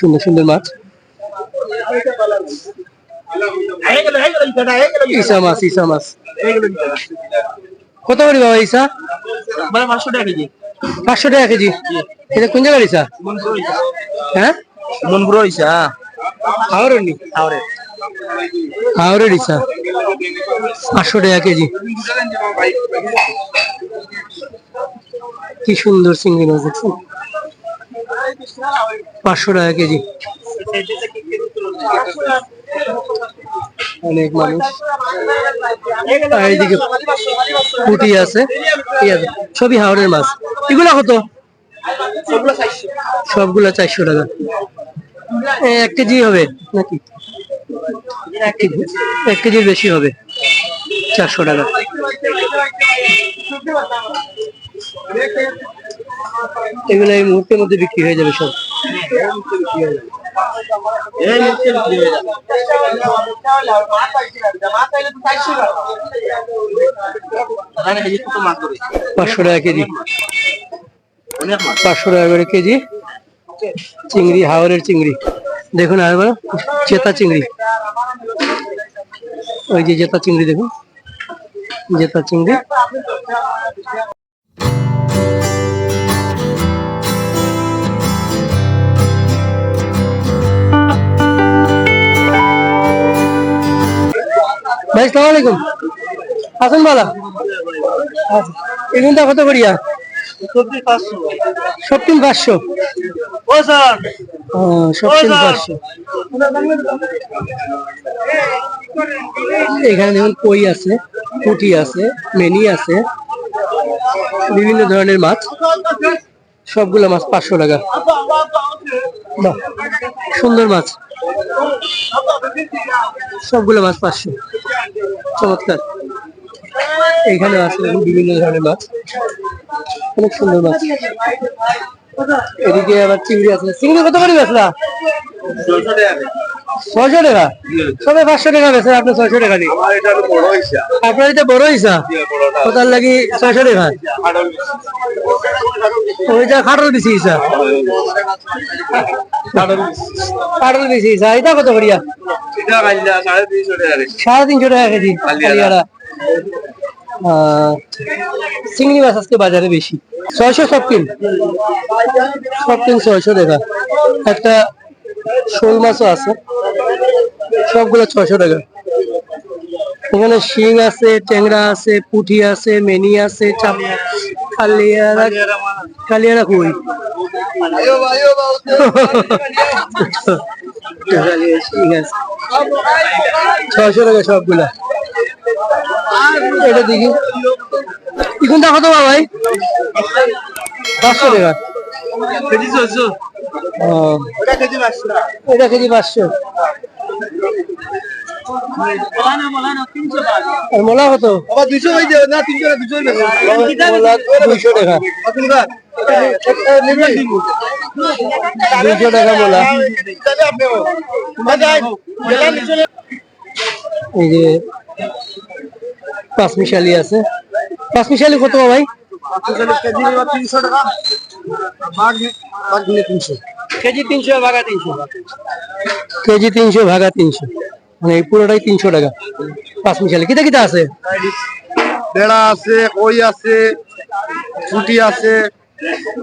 সুন্দর সুন্দর মাছ। ইসা মাছ ইসা মাছ। কত করে বাবা ইসা পাঁচশো টাকা কেজি। পাঁচশো টাকা কেজি এটা কোন জায়গার ইসা হ্যাঁ? মনপুরো হইছে হাওড়ের নি? হাওড়ে হাওড়ের ইসা পাঁচশো টাকা কেজি। কি সুন্দর চিংড়ি মাছ দেখছেন? পাঁচশো টাকা কেজি। অনেক মানুষ। এইদিকে পুটি আছে। সবই হাওড়ের মাছ। এগুলা কত? সবগুলো চারশো টাকা। এক কেজি হবে নাকি? এক কেজির বেশি হবে, চারশো টাকা। এগুলো এই মুহূর্তের মধ্যে বিক্রি হয়ে যাবে সব। পাঁচশো টাকা কেজি। পাঁচশো টাকা করে কেজি। চিংড়ি হাওড়ের চিংড়ি। দেখুন আর একবার জেতা চিংড়ি। ওই যে জেতা চিংড়ি দেখুন। জেতা চিংড়ি। ভাই সালাম আলাইকুম। আসুন বলা। এগুনটা কত করিয়া? সবজি পাঁচশো। পাঁচশো। এখানে দেখুন কই আছে পুঁটি আছে মেনি আছে বিভিন্ন ধরনের মাছ। সবগুলো মাছ পাঁচশো টাকা। সুন্দর মাছ। সবগুলো মাছ পাঁচশো। চমৎকার। এখানে আছে বিভিন্ন ধরনের মাছ। অনেক সুন্দর মাছ। এদিকে আবার চিংড়ি আছে। চিংড়ি কত করে বেচলা? ছয়শো টাকা। পাঁচশো টাকা আপনি ছয়শো টাকা আপনার এটা বড় হিসা? কোথার লাগি ছয়শো টাকা। ওইটা খাটল বেশি হিসা। খাটল বেশি হিসা। এটা কত করিয়া? সাড়ে তিনশো টাকা কেজি। আহ, চিংড়ি মাছ আজকে বাজারে বেশি। ছয়শো সব কিন। সব কিন ছয়শো টাকা। একটা শোল মাছও আছে। সবগুলো ছয়শো টাকা। এখানে শিং আছে ট্যাংরা আছে পুঁটি আছে মেনি আছে কালিয়ারা কালিয়ারা কই? আছে। ছয়শো টাকা সবগুলা। এটা দেখি। এখন দেখো তো ভাই পাঁচশো টাকা। এটা কেজি পাঁচশো। মোলা কত? দুইশো যাবে। না তিনশো দুইশো টাকা। দুইশো টাকা মোলা এই যে পাঁচমিশালি আছে পাঁচমিশালি কত ভাই তিনশো টাকা তিনশো কেজি তিনশো ভাগা তিনশো কেজি তিনশো ভাগা তিনশো মানে এই পুরোটাই তিনশো টাকা পাঁচমিশালি কিতা কিতা আছে বেড়া আছে কই আছে ছুটি আছে।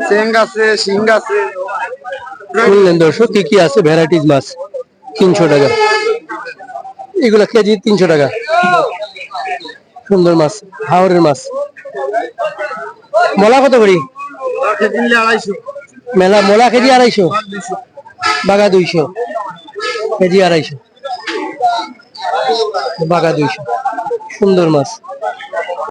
চেং আছে শিং আছে। শুনলেন দর্শক কি কি আছে? ভ্যারাইটিস মাছ তিনশো টাকা। এগুলা কেজি তিনশো টাকা। সুন্দর মাছ হাওড়ের মাছ। মলা কত করি? মেলা মলা কেজি আড়াইশো। বাগা দুইশো। কেজি আড়াইশো। বাগা দুইশো। সুন্দর মাছ।